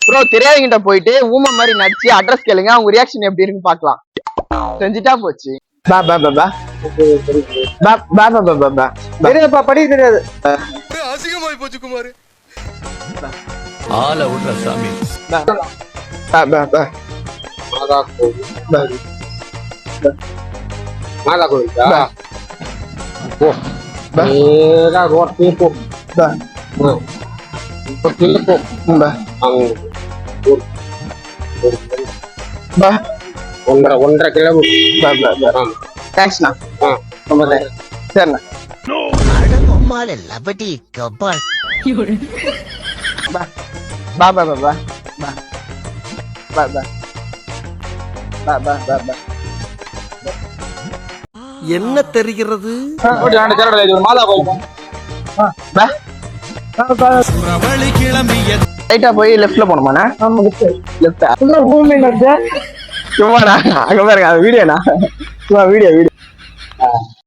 Bro தெரியாதவங்கிட்ட போயிட்டு ஊமை மாதிரி நடிச்சு அட்ரஸ் கேளுங்க அவங்க ரியாக்ஷன் எப்படி இருக்குன்னு பார்க்கலாம். செஞ்சுட்டா போச்சு. பா பா பா பா. பா பா பா பா பா பா. தெரியாதுப்பா படிக்க தெரியாது. அசிங்கமாய் போச்சு குமார். ஆள விடுற சாமி. பா. பா பா பா. மாதா கோவில் மாதா கோவிலா பா. போ பா. நேரா ரோட்லயே போ. பா. போ பா. பா. ஒன்றரை ஒன்றரை கிலோமீட்டர் பா பா பா தேங்க்ஸ்ண்ணா ஆ ரொம்ப தேங்க்ஸ் சரிண்ணா அடங்கம்மால லபடி கபால் பா பா பா பா பா பா பா பா பா பா பா பா என்ன தெரிகிறது ஓடி ஆண்டு சேரடா இது ஒரு மாதா கோவில் பா ரைட்டா போய் லெஃப்ட்ல போணுமாண்ணா லெஃப்டா சும்மாண்ணா. அங்க பாருங்க வீடியோண்ணா சும்மா வீடியோ வீடியோ